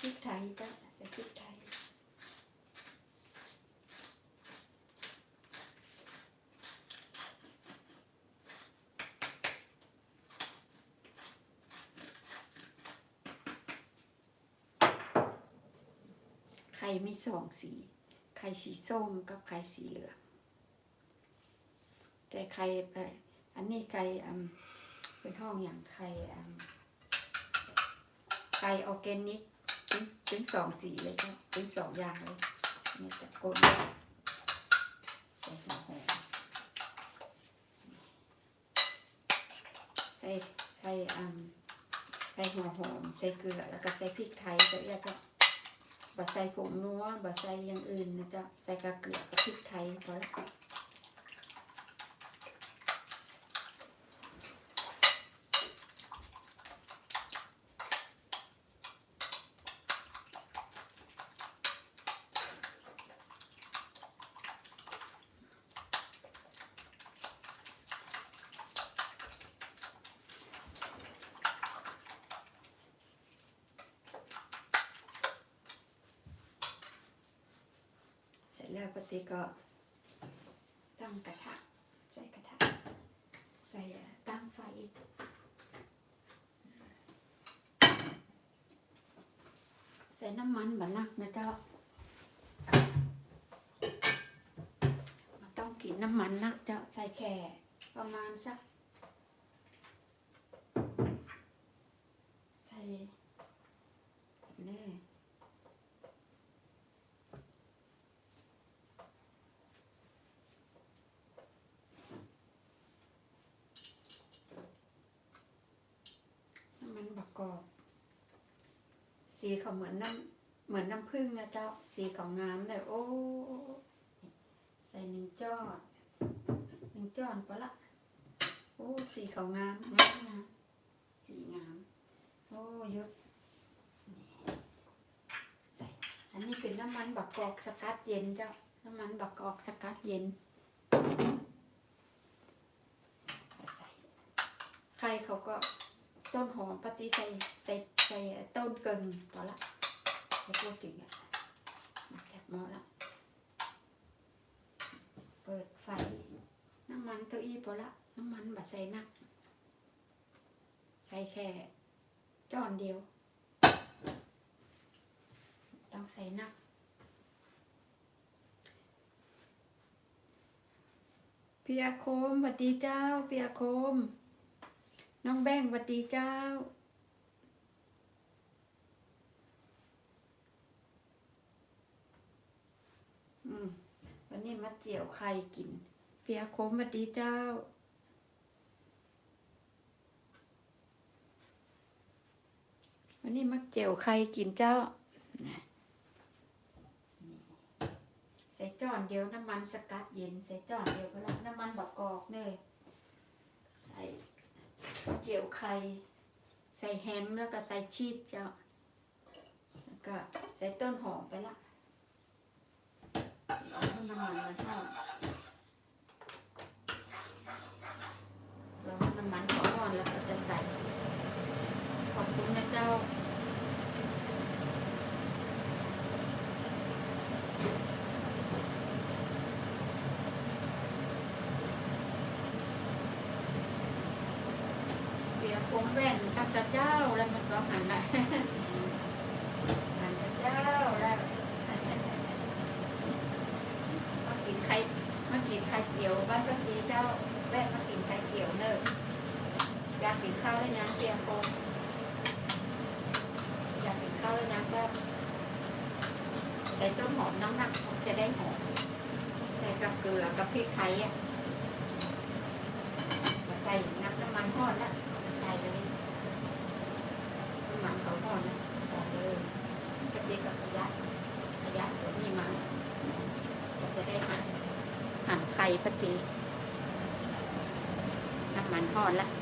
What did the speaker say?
พิษไทยจ้ะใส่พริกไทยไข่มีสองสี ไข่สีส้มกับไข่สีเหลือง แต่ไข่อันนี้ไข่เป็นห้องอย่างไข่ไข่ออร์แกนิก เป็นสองสีเลยครับเป็นสองอย่างเลยนี่จะกดใส่หัวหอมใส่ใส่อืมใส่หัวหอม ใส่เกลือแล้วก็ใส่พริกไทยแล้วก็บะใส่ผงนัวบะใส่อย่างอื่นนะจ๊ะใส่กระเกลือกับพริกไทยพอแล้ว แล้วปฏิก็ตั้งกระทะใส่กระทะใส่ตั้งไฟใส่น้ำมันบะนักนะเจ้ามันต้องกินน้ำมันนักเจ้าใส่แค่ประมาณสักใส่นี่ น้ำมันบั กอกสีเขาเหมือนน้ำเหมือนน้ำผึ้งนะเจ้า สีของงามเลยโอ้ ใส่หนึ่งจอดหนึ่งจอดปะละโอ้ สีเขางามงามนะสีงาม โอ้ยศใส่อันนี้เป็นน้ำมันบักกอกสกัดเย็นเจ้า น้ำมันบักกอกสกัดเย็นใส่ใครเขาก็ ต้นหอมปฏิใส่ใส่ใส่ต้นเกินพอละไม่พูดถึงอะจับหม้อละเปิดไฟน้ำมันเก้าอี้พอละน้ำมันบัดใส่นัก ใส่แค่จอนเดียว ต้องใส่นักเปียโคมสวัสดีเจ้าเปียโคม น้องแบงค์สวัสดีเจ้า อืม วันนี้มาเจียวไข่กิน เปียโคมสวัสดีเจ้า วันนี้มาเจียวไข่กินเจ้า ใส่จอนเดียวน้ำมันสกัดเย็น ใส่จอนเดียวก็แล้วน้ำมันบักกอกเนยใส่ เจียวไข่ใส่แฮมแล้วก็ใส่ชีสเจ้าแล้วก็ใส่ต้นหอมไปละเอาน้ำมันมาทอดแล้วน้ำมันขอร้อนแล้วก็จะใส่ ขอบคุณนะเจ้า ผมแว่นตักกะเจ้าแล้วมันก็หันละหันเจ้าแล้วมากินไข่มากินไข่เจียวบ้านป้าจีเจ้าแว่นมากินไข่เจียวเนอะอยากกินข้าวแล้วยังเจียวโคอยากกินข้าวแล้วยังก็ใส่ต้นหอมน้ำหนักจะได้หอมใส่กับเกลือกับพริกไทยอะมาใส่น้ำน้ำมันทอดแล้ว ใส่เลยน้ำมันเขาทอดนะใส่เลยกระเทียมกับขยะขยะตัวนี้มาเราจะได้หั่นหั่นไข่ พอดีน้ำมันทอดละ